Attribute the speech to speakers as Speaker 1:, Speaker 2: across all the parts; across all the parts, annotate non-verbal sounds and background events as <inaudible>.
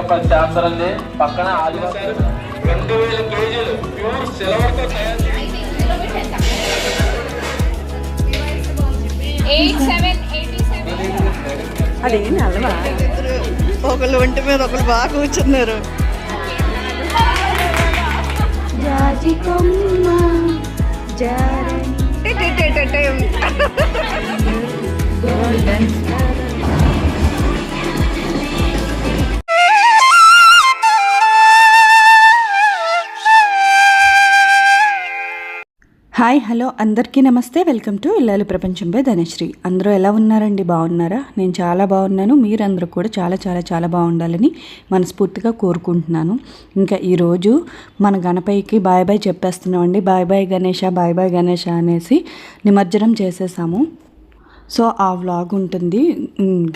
Speaker 1: అది చేస్తారండి పక్కన ఆదివాసీ రెండు వేల కేజీలు ప్యూర్ సిల్వర్తో తయారు
Speaker 2: అది ఒకళ్ళు ఒంటి మీద ఒకళ్ళు బాగా కూర్చున్నారు. <laughs> హాయ్ హలో అందరికీ నమస్తే. వెల్కమ్ టు ఇల్లాలి ప్రపంచం బై ధనశ్రీ. అందరూ ఎలా ఉన్నారండి? బాగున్నారా? నేను చాలా బాగున్నాను. మీరందరూ కూడా చాలా చాలా చాలా బాగుండాలని మనస్ఫూర్తిగా కోరుకుంటున్నాను. ఇంకా ఈరోజు మన గణపయ్యకి bye bye చెప్పేస్తున్నామండి. Bye bye Ganesha bye bye Ganesha అనేసి నిమజ్జనం చేసేసాము. సో ఆ వ్లాగ్ ఉంటుంది.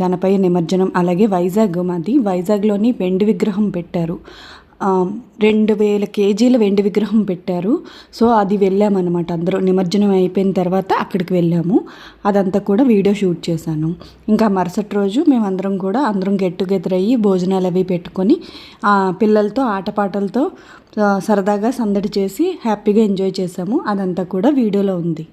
Speaker 2: గణపయ్య నిమజ్జనం అలాగే వైజాగ్ మాది. వైజాగ్లోని వెండి విగ్రహం పెట్టారు. రెండు వేల కేజీల వెండి విగ్రహం పెట్టారు. సో అది వెళ్ళామన్నమాట అందరూ. నిమజ్జనం అయిపోయిన తర్వాత అక్కడికి వెళ్ళాము. అదంతా కూడా వీడియో షూట్ చేశాను. ఇంకా మరుసటి రోజు మేమందరం కూడా అందరం గెట్ టుగెదర్ అయ్యి భోజనాలు అవి పెట్టుకొని ఆ, పిల్లలతో ఆటపాటలతో సరదాగా సందడి చేసి హ్యాపీగా ఎంజాయ్ చేసాము అదంతా కూడా వీడియోలో ఉంది.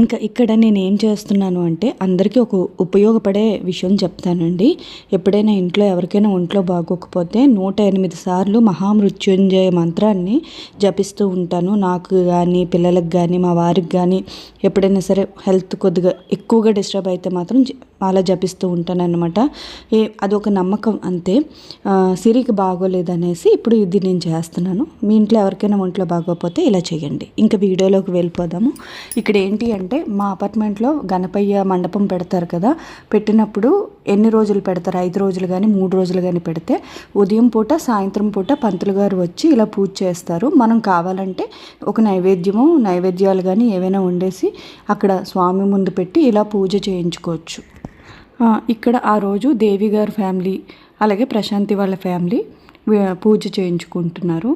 Speaker 2: ఇంకా ఇక్కడ నేను ఏం చేస్తున్నాను అంటే అందరికీ ఒక ఉపయోగపడే విషయం చెప్తానండి. ఎప్పుడైనా ఇంట్లో ఎవరికైనా ఒంట్లో బాగోకపోతే నూట ఎనిమిది సార్లు మహామృత్యుంజయ మంత్రాన్ని జపిస్తూ ఉంటాను. నాకు కానీ పిల్లలకు కానీ మా వారికి కానీ ఎప్పుడైనా సరే హెల్త్ కొద్దిగా ఎక్కువగా డిస్టర్బ్ అయితే మాత్రం అలా జపిస్తూ ఉంటాను అనమాట ఏ అదొక నమ్మకం అంతే. సిరికి బాగోలేదనేసి ఇప్పుడు ఇది నేను చేస్తున్నాను. మీ ఇంట్లో ఎవరికైనా ఒంట్లో బాగోకపోతే ఇలా చేయండి. ఇంకా వీడియోలోకి వెళ్ళిపోదాము. ఇక్కడ ఏంటి అంటే మా అపార్ట్మెంట్లో గణపయ్య మండపం పెడతారు కదా పెట్టినప్పుడు ఎన్ని రోజులు పెడతారు? ఐదు రోజులు కానీ మూడు రోజులు కానీ పెడితే ఉదయం పూట సాయంత్రం పూట పంతులు గారు వచ్చి ఇలా పూజ చేస్తారు. మనం కావాలంటే ఒక నైవేద్యము నైవేద్యాలు కానీ ఏవైనా ఉండేసి అక్కడ స్వామి ముందు పెట్టి ఇలా పూజ చేయించుకోవచ్చు. ఇక్కడ ఆ రోజు దేవి గారి ఫ్యామిలీ అలాగే ప్రశాంతి వాళ్ళ ఫ్యామిలీ పూజ చేయించుకుంటున్నారు.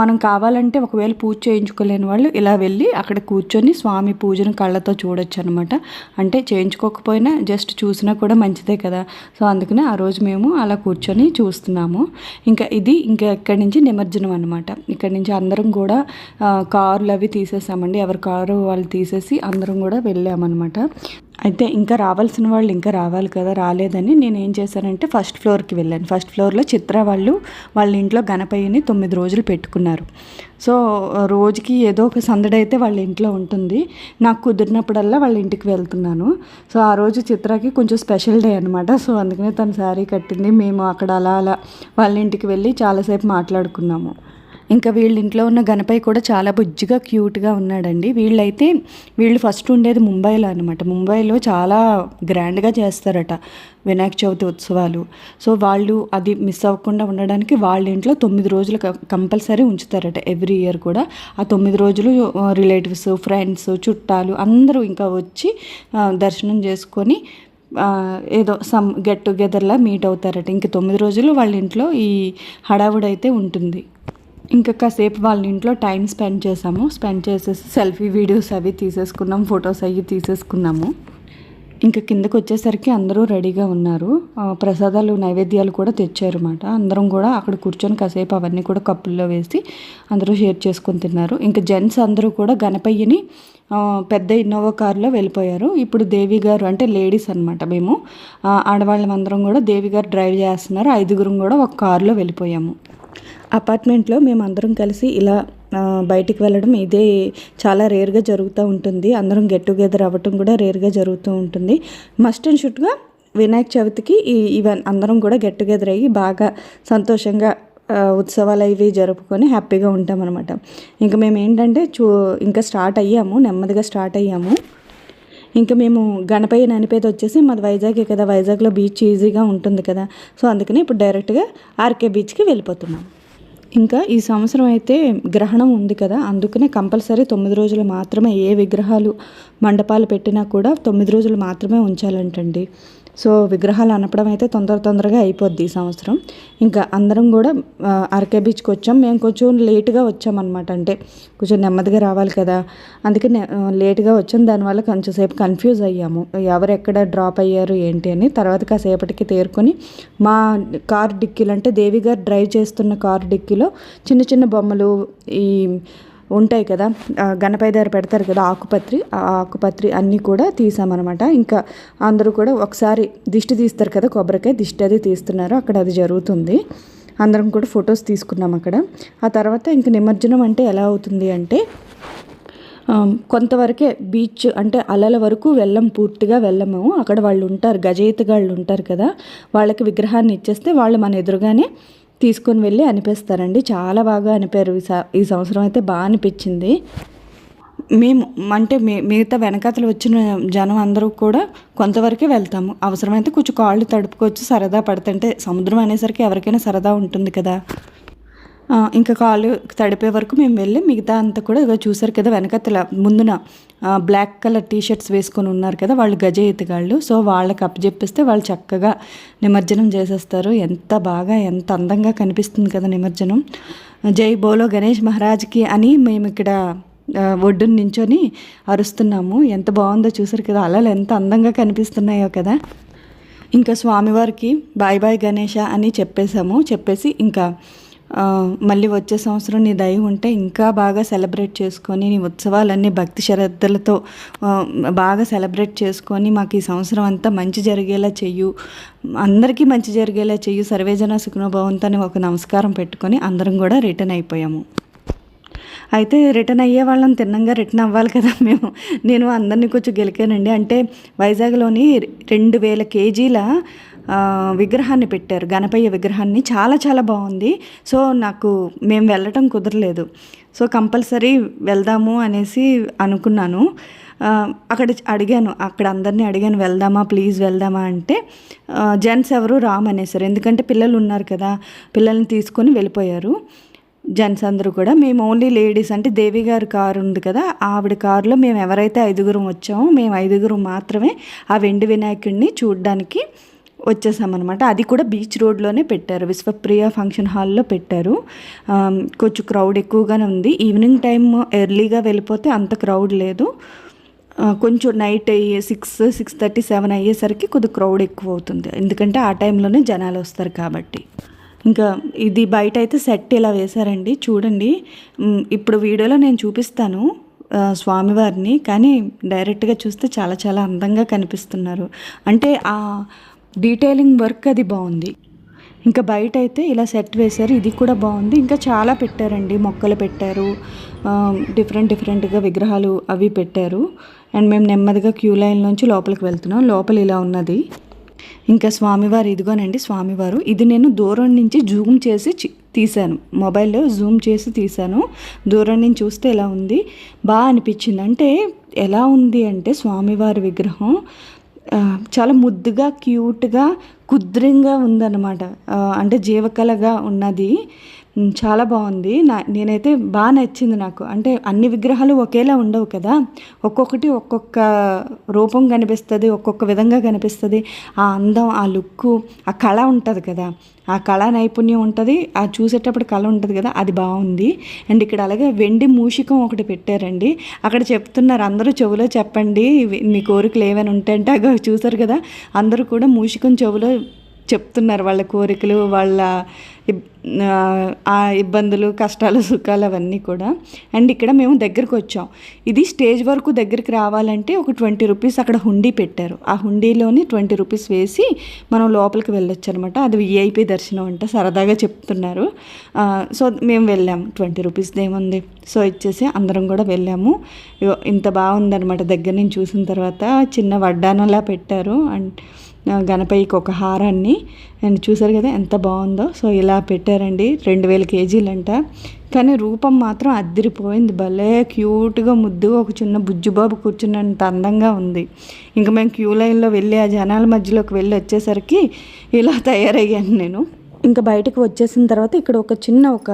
Speaker 2: మనం కావాలంటే ఒకవేళ పూజ చేయించుకోలేని వాళ్ళు ఇలా వెళ్ళి అక్కడ కూర్చొని స్వామి పూజను కళ్ళతో చూడొచ్చు అనమాట అంటే చేయించుకోకపోయినా జస్ట్ చూసినా కూడా మంచిదే కదా. సో అందుకనే ఆ రోజు మేము అలా కూర్చొని చూస్తున్నాము. ఇంకా ఇది ఇంకా ఇక్కడి నుంచి నిమజ్జనం అనమాట. ఇక్కడి నుంచి అందరం కూడా కారులు కార్లు అవి తీసేసామండి. ఎవరి కారు వాళ్ళు తీసేసి అందరం కూడా వెళ్ళామన్నమాట అయితే ఇంకా రావాల్సిన వాళ్ళు ఇంకా రావాలి కదా రాలేదని నేను ఏం చేశానంటే ఫస్ట్ ఫ్లోర్కి వెళ్ళాను. ఫస్ట్ ఫ్లోర్లో చిత్ర వాళ్ళు వాళ్ళ ఇంట్లో గణపయ్యని తొమ్మిది రోజులు పెట్టుకున్నారు. సో రోజుకి ఏదో ఒక సందడి అయితే వాళ్ళ ఇంట్లో ఉంటుంది. నాకు కుదిరినప్పుడల్లా వాళ్ళ ఇంటికి వెళ్తున్నాను. సో ఆ రోజు చిత్రకి కొంచెం స్పెషల్ డే అనమాట సో అందుకనే తను శారీ కట్టింది. మేము అక్కడ అలా అలా వాళ్ళ ఇంటికి వెళ్ళి చాలాసేపు మాట్లాడుకున్నాము. ఇంకా వీళ్ళ ఇంట్లో ఉన్న గణపయ్య కూడా చాలా బుజ్జిగా క్యూట్గా ఉన్నాడండి. వీళ్ళైతే వీళ్ళు ఫస్ట్ ఉండేది ముంబైలో అనమాట ముంబైలో చాలా గ్రాండ్గా చేస్తారట వినాయక చవితి ఉత్సవాలు. సో వాళ్ళు అది మిస్ అవ్వకుండా ఉండడానికి వాళ్ళ ఇంట్లో తొమ్మిది రోజులు కంపల్సరీ ఉంచుతారట ఎవ్రీ ఇయర్ కూడా. ఆ తొమ్మిది రోజులు రిలేటివ్స్ ఫ్రెండ్స్ చుట్టాలు అందరూ ఇంకా వచ్చి దర్శనం చేసుకొని ఏదో సమ్ గెట్ టుగెదర్లా మీట్ అవుతారట. ఇంక తొమ్మిది రోజులు వాళ్ళ ఇంట్లో ఈ హడావుడైతే ఉంటుంది. ఇంకా కాసేపు వాళ్ళ ఇంట్లో టైం స్పెండ్ చేసాము. స్పెండ్ చేసేసి సెల్ఫీ వీడియోస్ అవి తీసేసుకున్నాం ఫొటోస్ అవి తీసేసుకున్నాము. ఇంకా కిందకు వచ్చేసరికి అందరూ రెడీగా ఉన్నారు. ప్రసాదాలు నైవేద్యాలు కూడా తెచ్చారు అన్నమాట అందరం కూడా అక్కడ కూర్చొని కాసేపు అవన్నీ కూడా కప్పుల్లో వేసి అందరూ షేర్ చేసుకొని తిన్నారు. ఇంకా జెంట్స్ అందరూ కూడా గణపయ్యని పెద్ద ఇన్నోవా కారులో వెళ్ళిపోయారు. ఇప్పుడు దేవి గారు అంటే లేడీస్ అనమాట మేము. ఆడవాళ్ళం అందరం కూడా దేవి గారు డ్రైవ్ చేస్తున్నారు. ఐదుగురం కూడా ఒక కారులో వెళ్ళిపోయాము. అపార్ట్మెంట్లో మేము అందరం కలిసి ఇలా బయటికి వెళ్ళడం ఇదే చాలా రేర్గా జరుగుతూ ఉంటుంది. అందరం గెట్ టుగెదర్ అవ్వటం కూడా రేర్గా జరుగుతూ ఉంటుంది. మస్ట్ అండ్ షుడ్గా వినాయక చవితికి ఈ ఇవన్ అందరం కూడా గెట్ టుగెదర్ అయ్యి బాగా సంతోషంగా ఉత్సవాలు ఇవి జరుపుకొని హ్యాపీగా ఉంటామన్నమాట. ఇంకా మేము ఏంటంటే చూ ఇంకా స్టార్ట్ అయ్యాము నెమ్మదిగా స్టార్ట్ అయ్యాము. ఇంకా మేము గణపయ్య ననిపేది వచ్చేసి మాది వైజాగే కదా వైజాగ్లో బీచ్ ఈజీగా ఉంటుంది కదా. సో అందుకని ఇప్పుడు డైరెక్ట్గా ఆర్కే బీచ్కి వెళ్ళిపోతున్నాం. ఇంకా ఈ సంవత్సరం అయితే గ్రహణం ఉంది కదా అందుకనే కంపల్సరీ తొమ్మిది రోజులు మాత్రమే ఏ విగ్రహాలు మండపాలు పెట్టినా కూడా తొమ్మిది రోజులు మాత్రమే ఉంచాలంటండి. సో విగ్రహాలు అనపడం అయితే తొందర తొందరగా అయిపోద్ది ఈ సంవత్సరం. ఇంకా అందరం కూడా ఆర్కే బీచ్కి వచ్చాం. మేము కొంచెం లేట్గా వచ్చామన్నమాట. అంటే కొంచెం నెమ్మదిగా రావాలి కదా. అందుకే లేటుగా లేట్గా వచ్చాం. దానివల్ల కొంచెం సేపు కన్ఫ్యూజ్ అయ్యాము. ఎవరు ఎక్కడ డ్రాప్ అయ్యారు ఏంటి అని. తర్వాత కాసేపటికి తేరుకొని మా కార్ డిక్కీలు అంటే దేవి గారు డ్రైవ్ చేస్తున్న కార్ డిక్కీలో చిన్న చిన్న బొమ్మలు ఈ ఉంటాయి కదా. గణపై దగ్గర పెడతారు కదా ఆకుపత్రి. ఆ ఆకుపత్రి అన్నీ కూడా తీసామన్నమాట. ఇంకా అందరూ కూడా ఒకసారి దిష్టి తీస్తారు కదా కొబ్బరికాయ దిష్టి అది తీస్తున్నారు. అక్కడ అది జరుగుతుంది. అందరం కూడా ఫొటోస్ తీసుకున్నాం అక్కడ. ఆ తర్వాత ఇంక నిమజ్జనం అంటే ఎలా అవుతుంది అంటే కొంతవరకే బీచ్ అంటే అలల వరకు వెళ్ళం పూర్తిగా వెళ్ళము. అక్కడ వాళ్ళు ఉంటారు గజయితగాళ్ళు ఉంటారు కదా. వాళ్ళకి విగ్రహాన్ని ఇచ్చేస్తే వాళ్ళు మన ఎదురుగానే తీసుకొని వెళ్ళి అనిపిస్తారండి. చాలా బాగా అనిపారు. ఈ స- ఈ సంవత్సరం అయితే బాగా అనిపించింది. మేము అంటే మీ మిగతా వెనకాతలు వచ్చిన జనం అందరూ కూడా కొంతవరకే వెళ్తాము. అవసరమైతే కొంచెం కాళ్ళు తడుపుకొచ్చి సరదా పడుతుంటే సముద్రం అనేసరికి ఎవరికైనా సరదా ఉంటుంది కదా. ఇంకా కాలు తడిపే వరకు మేము వెళ్ళి మిగతా అంతా కూడా ఇక చూసారు కదా వెనకతల ముందున బ్లాక్ కలర్ టీ షర్ట్స్ వేసుకొని ఉన్నారు కదా వాళ్ళు గజ ఎత్తుగాళ్ళు. సో వాళ్ళకి అప్పచెప్పిస్తే వాళ్ళు చక్కగా నిమజ్జనం చేసేస్తారు. ఎంత బాగా ఎంత అందంగా కనిపిస్తుంది కదా నిమజ్జనం. జై బోలో గణేష్ మహారాజ్కి అని మేము ఇక్కడ ఒడ్డున నించొని అరుస్తున్నాము. ఎంత బాగుందో చూసారు కదా అలలు ఎంత అందంగా కనిపిస్తున్నాయో కదా. ఇంకా స్వామివారికి బాయ్ బాయ్ గణేష అని చెప్పేశాము. చెప్పేసి ఇంకా మళ్ళీ వచ్చే సంవత్సరం నీ దయ ఉంటే ఇంకా బాగా సెలబ్రేట్ చేసుకొని నీ ఉత్సవాలన్నీ భక్తి శ్రద్ధలతో బాగా సెలబ్రేట్ చేసుకొని మాకు ఈ సంవత్సరం అంతా మంచి జరిగేలా చెయ్యు. అందరికీ మంచి జరిగేలా చెయ్యు. సర్వేజన సుఖనుభవంతో ఒక నమస్కారం పెట్టుకొని అందరం కూడా రిటర్న్ అయిపోయాము. అయితే రిటర్న్ అయ్యే వాళ్ళని తిన్నంగా రిటర్న్ అవ్వాలి కదా మేము. నేను అందరినీ కొంచెం గెలికానండి. అంటే వైజాగ్లోని రెండు వేల కేజీల విగ్రహాన్ని పెట్టారు. గణపయ్య విగ్రహాన్ని. చాలా చాలా బాగుంది. సో నాకు మేము వెళ్ళటం కుదరలేదు. సో కంపల్సరీ వెళ్దాము అనేసి అనుకున్నాను. అక్కడ అడిగాను అక్కడ అందరినీ అడిగాను వెళ్దామా ప్లీజ్ వెళ్దామా అంటే జెంట్స్ ఎవరు రామనేసారు ఎందుకంటే పిల్లలు ఉన్నారు కదా పిల్లల్ని తీసుకొని వెళ్ళిపోయారు. జెంట్స్ అందరూ కూడా. మేము ఓన్లీ లేడీస్ అంటే దేవి గారి కారు ఉంది కదా ఆవిడ కారులో మేము ఎవరైతే ఐదుగురం వచ్చామో మేము ఐదుగురం మాత్రమే ఆ వెండి వినాయకుడిని చూడడానికి వచ్చేసామన్నమాట. అది కూడా బీచ్ రోడ్లోనే పెట్టారు. విశ్వప్రియ ఫంక్షన్ హాల్లో పెట్టారు. కొంచెం క్రౌడ్ ఎక్కువగానే ఉంది. ఈవినింగ్ టైం ఎర్లీగా వెళ్ళిపోతే అంత క్రౌడ్ లేదు. కొంచెం నైట్ అయ్యే సిక్స్ సిక్స్ థర్టీ సెవెన్ అయ్యేసరికి కొద్ది క్రౌడ్ ఎక్కువ అవుతుంది. ఎందుకంటే ఆ టైంలోనే జనాలు వస్తారు కాబట్టి. ఇంకా ఇది బయట అయితే సెట్ ఇలా వేశారండి. చూడండి. ఇప్పుడు వీడియోలో నేను చూపిస్తాను స్వామివారిని. కానీ డైరెక్ట్గా చూస్తే చాలా చాలా అందంగా కనిపిస్తున్నారు. అంటే ఆ డీటెయిలింగ్ వర్క్ అది బాగుంది. ఇంకా బయట అయితే ఇలా సెట్ వేశారు ఇది కూడా బాగుంది. ఇంకా చాలా పెట్టారండి మొక్కలు పెట్టారు డిఫరెంట్ డిఫరెంట్గా విగ్రహాలు అవి పెట్టారు. అండ్ మేము నెమ్మదిగా క్యూ లైన్ నుంచి లోపలికి వెళ్తున్నాం లోపల ఇలా ఉన్నది. ఇంకా స్వామివారు ఇదిగోనండి స్వామివారు ఇది నేను దూరం నుంచి జూమ్ చేసి తీశాను. మొబైల్లో జూమ్ చేసి తీశాను. దూరం నుంచి చూస్తే ఎలా ఉంది? బాగా అనిపించింది. అంటే ఎలా ఉంది అంటే స్వామివారి విగ్రహం చాలా ముద్దుగా క్యూట్గా కుద్రంగా ఉందన్నమాట. అంటే జీవకళగా ఉన్నది. చాలా బాగుంది. నా నేనైతే బాగా నచ్చింది నాకు. అంటే అన్ని విగ్రహాలు ఒకేలా ఉండవు కదా. ఒక్కొక్కటి ఒక్కొక్క రూపం కనిపిస్తుంది ఒక్కొక్క విధంగా కనిపిస్తుంది. ఆ అందం ఆ లుక్కు ఆ కళ ఉంటుంది కదా. ఆ కళా నైపుణ్యం ఉంటుంది ఆ చూసేటప్పుడు కళ ఉంటుంది కదా అది బాగుంది. అండ్ ఇక్కడ అలాగే వెండి మూషికం ఒకటి పెట్టారండి. అక్కడ చెప్తున్నారు అందరూ చెవులో చెప్పండి మీ కోరికలు ఏమైనా ఉంటాయంటే అగో చూసారు కదా. అందరూ కూడా మూషికం చెవులో చెప్తున్నారు వాళ్ళ కోరికలు వాళ్ళ ఆ, ఆ ఇబ్బందులు కష్టాలు సుఖాలు అవన్నీ కూడా. అండ్ ఇక్కడ మేము దగ్గరికి వచ్చాం. ఇది స్టేజ్ వరకు దగ్గరికి రావాలంటే ఒక ట్వంటీ రూపీస్ అక్కడ హుండీ పెట్టారు. ఆ హుండీలోని ట్వంటీ రూపీస్ వేసి మనం లోపలికి వెళ్ళొచ్చు అనమాట అది విఐపి దర్శనం అంట సరదాగా చెప్తున్నారు. సో మేము వెళ్ళాము ట్వంటీ రూపీస్ ఏముంది? సో ఇచ్చేసి అందరం కూడా వెళ్ళాము. ఇంత బాగుందనమాట. దగ్గర నుంచి చూసిన తర్వాత చిన్న వడ్డానంలా పెట్టారు. అండ్ గణపతికి ఒక హారాన్ని. అండ్ చూసారు కదా ఎంత బాగుందో. సో ఇలా పెట్టారండి. రెండు వేల కేజీలంట. కానీ రూపం మాత్రం అద్దిరిపోయింది. భలే క్యూట్గా ముద్దుగా ఒక చిన్న బుజ్జుబాబు కూర్చున్నంత అందంగా ఉంది. ఇంకా మేము క్యూ లైన్లో వెళ్ళి ఆ జనాల మధ్యలోకి వెళ్ళి వచ్చేసరికి ఇలా తయారయ్యాను నేను. ఇంకా బయటకు వచ్చేసిన తర్వాత ఇక్కడ ఒక చిన్న ఒక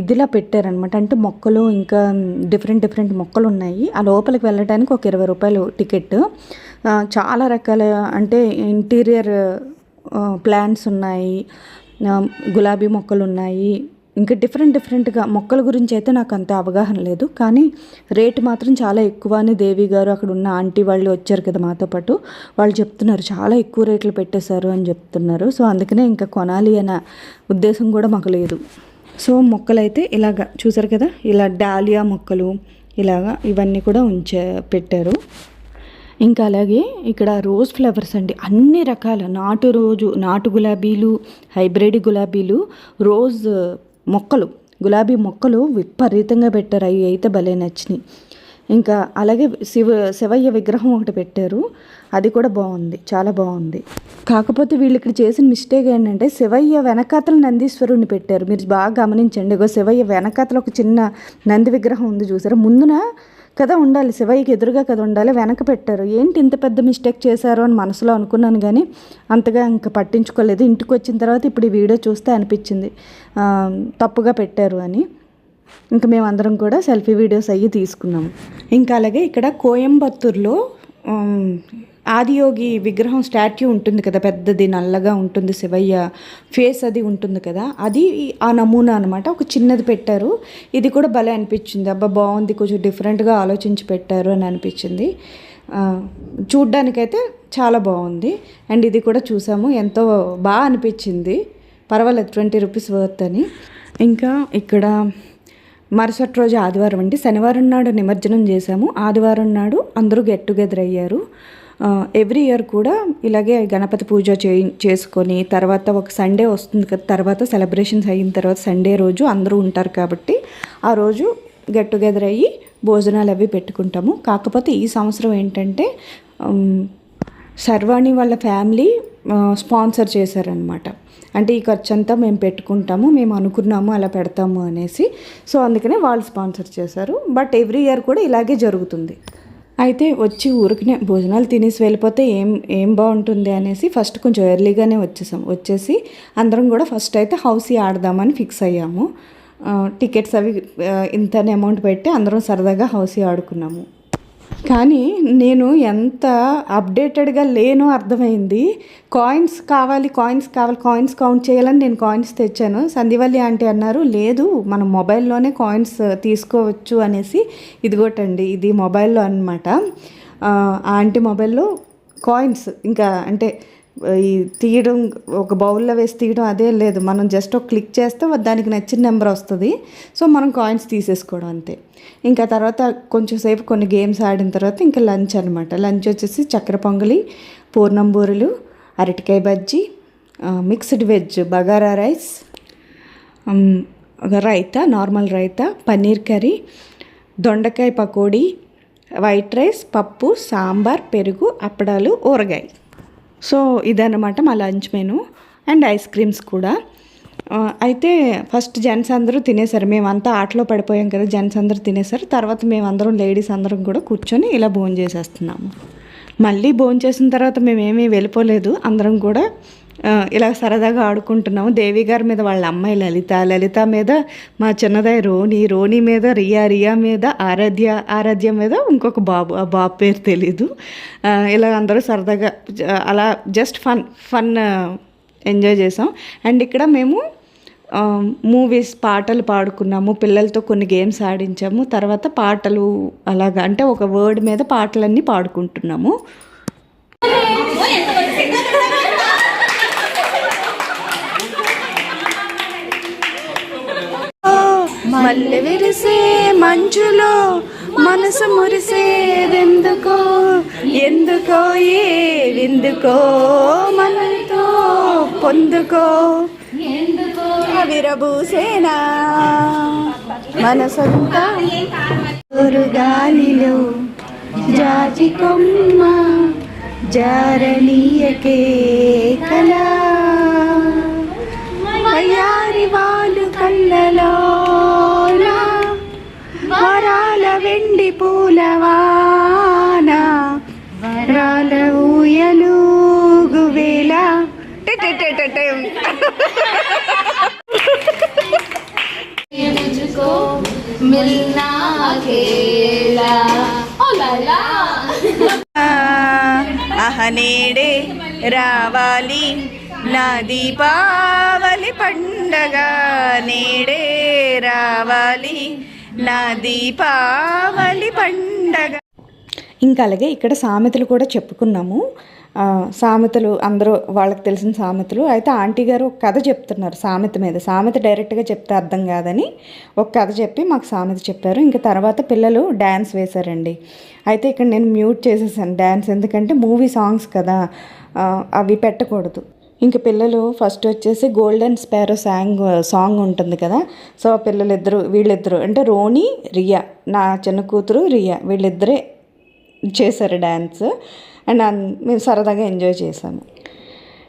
Speaker 2: ఇదిలా పెట్టారనమాట అంటే మొక్కలు ఇంకా డిఫరెంట్ డిఫరెంట్ మొక్కలు ఉన్నాయి ఆ లోపలికి వెళ్ళడానికి ఒక ఇరవై రూపాయలు టికెట్ చాలా రకాల అంటే ఇంటీరియర్ ప్లాన్స్ ఉన్నాయి. గులాబీ మొక్కలు ఉన్నాయి ఇంకా డిఫరెంట్ డిఫరెంట్గా మొక్కల గురించి అయితే నాకు అంత అవగాహన లేదు. కానీ రేటు మాత్రం చాలా ఎక్కువ అని దేవి గారు అక్కడ ఉన్న ఆంటీ వాళ్ళు వచ్చారు కదా మాతో పాటు. వాళ్ళు చెప్తున్నారు చాలా ఎక్కువ రేట్లు పెట్టేశారు అని చెప్తున్నారు. సో అందుకనే ఇంకా కొనాలి అనే ఉద్దేశం కూడా మాకు లేదు. సో మొక్కలైతే ఇలాగా చూసారు కదా ఇలా డాలియా మొక్కలు ఇలాగా ఇవన్నీ కూడా ఉంచే పెట్టారు. ఇంకా అలాగే ఇక్కడ రోజ్ ఫ్లవర్స్ అండి. అన్ని రకాల నాటు రోజు నాటు గులాబీలు హైబ్రిడ్ గులాబీలు రోజ్ మొక్కలు గులాబీ మొక్కలు విపరీతంగా పెట్టారు. అవి అయితే భలే నచ్చినాయి. ఇంకా అలాగే శివ శివయ్య విగ్రహం ఒకటి పెట్టారు. అది కూడా బాగుంది. చాలా బాగుంది. కాకపోతే వీళ్ళు ఇక్కడ చేసిన మిస్టేక్ ఏంటంటే శివయ్య వెనకాతల నందీశ్వరుని పెట్టారు. మీరు బాగా గమనించండి. ఇగో శివయ్య వెనకాతల ఒక చిన్న నంది విగ్రహం ఉంది చూసారా? ముందున కదా ఉండాలి శివయ్యకి ఎదురుగా కదా ఉండాలి వెనక పెట్టారు. ఏంటి ఇంత పెద్ద మిస్టేక్ చేశారు అని మనసులో అనుకున్నాను కానీ అంతగా ఇంకా పట్టించుకోలేదు. ఇంటికి వచ్చిన తర్వాత ఇప్పుడు ఈ వీడియో చూస్తే అనిపించింది. తప్పుగా పెట్టారు అని. ఇంకా మేమందరం కూడా సెల్ఫీ వీడియోస్ అయ్యి తీసుకున్నాము. ఇంకా అలాగే ఇక్కడ కోయంబత్తూర్లో ఆదియోగి విగ్రహం స్టాట్యూ ఉంటుంది కదా పెద్దది నల్లగా ఉంటుంది శివయ్య ఫేస్ అది ఉంటుంది కదా అది ఆ నమూనా అనమాట ఒక చిన్నది పెట్టారు. ఇది కూడా భలే అనిపించింది. అబ్బా బాగుంది కొంచెం డిఫరెంట్గా ఆలోచించి పెట్టారు అని అనిపించింది. చూడ్డానికైతే చాలా బాగుంది. అండ్ ఇది కూడా చూసాము. ఎంతో బాగా అనిపించింది. పర్వాలేదు ట్వంటీ రూపీస్ వర్త్ అని. ఇంకా ఇక్కడ మరుసటి రోజు ఆదివారం అండి. శనివారం నాడు నిమజ్జనం చేశాము. ఆదివారం నాడు అందరూ గెట్ టుగెదర్ అయ్యారు. ఎవ్రీ ఇయర్ కూడా ఇలాగే గణపతి పూజ చే చేసుకొని తర్వాత ఒక సండే వస్తుంది కదా తర్వాత సెలబ్రేషన్స్ అయిన తర్వాత సండే రోజు అందరూ ఉంటారు కాబట్టి ఆ రోజు గెట్ టుగెదర్ అయ్యి భోజనాలు అవి పెట్టుకుంటాము. కాకపోతే ఈ సంవత్సరం ఏంటంటే శర్వాణి వాళ్ళ ఫ్యామిలీ స్పాన్సర్ చేశారనమాట అంటే ఈ ఖర్చు అంతా మేము పెట్టుకుంటాము మేము అనుకున్నాము అలా పెడతాము అనేసి. సో అందుకనే వాళ్ళు స్పాన్సర్ చేశారు. బట్ ఎవ్రీ ఇయర్ కూడా ఇలాగే జరుగుతుంది. అయితే వచ్చి ఊరికినే భోజనాలు తినేసి వెళ్ళిపోతే ఏం ఏం బాగుంటుంది అనేసి ఫస్ట్ కొంచెం ఎర్లీగానే వచ్చేసాం. వచ్చేసి అందరం కూడా ఫస్ట్ అయితే హౌసీ ఆడదామని ఫిక్స్ అయ్యాము. టికెట్స్ అవి ఇంత అమౌంట్ పెట్టి అందరం సరదాగా హౌసీ ఆడుకున్నాము. కానీ నేను ఎంత అప్డేటెడ్గా లేనో అర్థమైంది. కాయిన్స్ కావాలి కాయిన్స్ కావాలి కాయిన్స్ కౌంట్ చేయాలని నేను కాయిన్స్ తెచ్చాను. సందివల్లి ఆంటీ అన్నారు లేదు మనం మొబైల్లోనే కాయిన్స్ తీసుకోవచ్చు అనేసి ఇదిగోటండి ఇది మొబైల్లో అనమాట ఆంటీ మొబైల్లో కాయిన్స్ ఇంకా అంటే ఈ తీయడం ఒక బౌల్లో వేసి తీయడం అదే లేదు. మనం జస్ట్ ఒక క్లిక్ చేస్తే దానికి నచ్చిన నెంబర్ వస్తుంది. సో మనం కాయిన్స్ తీసేసుకోవడం అంతే. ఇంకా తర్వాత కొంచెం సేపు కొన్ని గేమ్స్ ఆడిన తర్వాత ఇంకా లంచ్ అనమాట లంచ్ వచ్చేసి చక్కెర పొంగలి పూర్ణం బూరెలు అరటికాయ bajji mixed veg bagara rice raita normal raita paneer curry దొండకాయ పకోడీ వైట్ రైస్ పప్పు సాంబార్ పెరుగు అప్పడాలు ఊరగాయ సో ఇదన్నమాట మా lunch menu and ice creams కూడా. అయితే ఫస్ట్ జెంట్స్ అందరూ తినేసారు. మేమంతా ఆటలో పడిపోయాం కదా జెంట్స్ అందరూ తినేసారు. తర్వాత మేమందరం లేడీస్ అందరం కూడా కూర్చొని ఇలా భోజనం చేసేస్తున్నాము మళ్ళీ భోజనం చేసిన తర్వాత మేమేమీ వెళ్ళిపోలేదు. అందరం కూడా ఇలా సరదాగా ఆడుకుంటున్నాము. దేవి గారి మీద వాళ్ళ అమ్మాయి లలిత లలిత మీద మా చిన్నదాయి రోని రోని మీద రియా రియా మీద ఆరాధ్య ఆరాధ్య మీద ఇంకొక బాబు ఆ బాబు పేరు తెలీదు. ఇలా అందరూ సరదాగా అలా జస్ట్ ఫన్ ఫన్ ఎంజాయ్ చేసాం. అండ్ ఇక్కడ మేము మూవీస్ పాటలు పాడుకున్నాము. పిల్లలతో కొన్ని గేమ్స్ ఆడించాము. తర్వాత పాటలు అలాగా అంటే ఒక వర్డ్ మీద పాటలన్నీ పాడుకుంటున్నాము. మల్లె విరిసే మంచులో మనసు మురిసేదెందుకో ఎందుకో ఏ విందుకో మనతో పొందుకో. విరబూసేనా మనసంతా గాలిలో జాజి కొమ్మ జారణీయకే కళ. వాళ్ళు కళ్ళలో వరాల వెండి పూలవాన వరాల ఊయలుగు వేళ టే టే టే టే టే.
Speaker 3: मुझको मिलना अकेला ओ लाला
Speaker 2: అహనేడే రావాలి నా దీపావళి పండగ నేడే రావాలి నా దీపావళి పండగ. ఇంకా అలాగే ఇక్కడ సామెతలు కూడా చెప్పుకున్నాము. సామెతలు అందరూ వాళ్ళకి తెలిసిన సామెతలు. అయితే ఆంటీ గారు ఒక కథ చెప్తున్నారు సామెత మీద. సామెత డైరెక్ట్గా చెప్తే అర్థం కాదని ఒక కథ చెప్పి మాకు సామెత చెప్పారు. ఇంకా తర్వాత పిల్లలు డ్యాన్స్ వేశారండి. అయితే ఇక్కడ నేను మ్యూట్ చేసేసాను డ్యాన్స్ ఎందుకంటే మూవీ సాంగ్స్ కదా అవి పెట్టకూడదు. ఇంక పిల్లలు ఫస్ట్ వచ్చేసి గోల్డెన్ స్పారో సాంగ్ సాంగ్ ఉంటుంది కదా. సో పిల్లలిద్దరు వీళ్ళిద్దరు అంటే రోనీ రియా నా చిన్న కూతురు రియా వీళ్ళిద్దరే చేశారు డ్యాన్స్ అండ్ అన్- మేము సరదాగా ఎంజాయ్ చేశాము.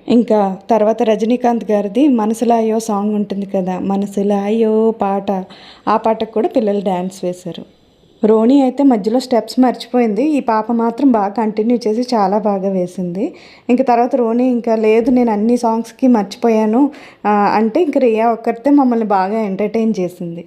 Speaker 2: ఇంకా తర్వాత రజనీకాంత్ గారిది మనసులాయో సాంగ్ ఉంటుంది కదా. మనసులాయో పాట. ఆ పాటకు కూడా పిల్లలు డ్యాన్స్ వేశారు. రోణి అయితే మధ్యలో స్టెప్స్ మర్చిపోయింది. ఈ పాప మాత్రం బాగా కంటిన్యూ చేసి చాలా బాగా వేసింది. ఇంకా తర్వాత రోణి ఇంకా లేదు నేను అన్ని సాంగ్స్కి మర్చిపోయాను. అంటే ఇంక రియా ఒక్కరితే మమ్మల్ని బాగా ఎంటర్టైన్ చేసింది.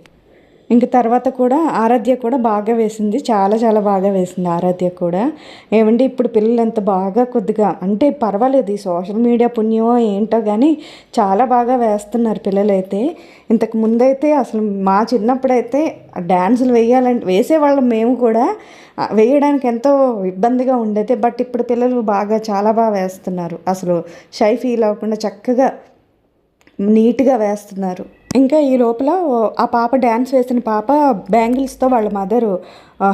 Speaker 2: ఇంక తర్వాత కూడా ఆరాధ్య కూడా బాగా వేసింది. చాలా చాలా బాగా వేసింది ఆరాధ్య కూడా. ఏమంటే ఇప్పుడు పిల్లలు ఎంత బాగా కొద్దిగా అంటే పర్వాలేదు ఈ సోషల్ మీడియా పుణ్యమో ఏంటో కానీ చాలా బాగా వేస్తున్నారు పిల్లలైతే. ఇంతకు ముందైతే అసలు మా చిన్నప్పుడైతే డ్యాన్సులు వేయాలంటే వేసేవాళ్ళం మేము కూడా. వేయడానికి ఎంతో ఇబ్బందిగా ఉండేది. బట్ ఇప్పుడు పిల్లలు బాగా చాలా బాగా వేస్తున్నారు. అసలు షై ఫీల్ అవ్వకుండా చక్కగా నీట్గా వేస్తున్నారు. ఇంకా ఈ లోపల ఆ పాప డ్యాన్స్ వేసిన పాప బ్యాంగిల్స్తో వాళ్ళ మదరు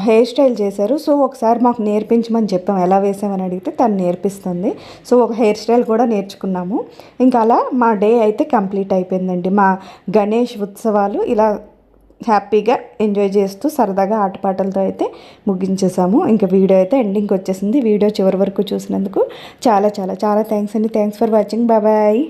Speaker 2: హెయిర్ స్టైల్ చేశారు. సో ఒకసారి మాకు నేర్పించమని చెప్పాం. ఎలా వేసామని అడిగితే తను నేర్పిస్తుంది. సో ఒక హెయిర్ స్టైల్ కూడా నేర్చుకున్నాము. ఇంకా అలా మా డే అయితే కంప్లీట్ అయిపోయిందండి. మా గణేష్ ఉత్సవాలు ఇలా హ్యాపీగా ఎంజాయ్ చేస్తూ సరదాగా ఆటపాటలతో అయితే ముగించేసాము. ఇంకా వీడియో అయితే ఎండింగ్కి వచ్చేసింది. వీడియో చివరి వరకు చూసినందుకు చాలా చాలా చాలా థ్యాంక్స్ అండి. Thanks for watching. బాయ్.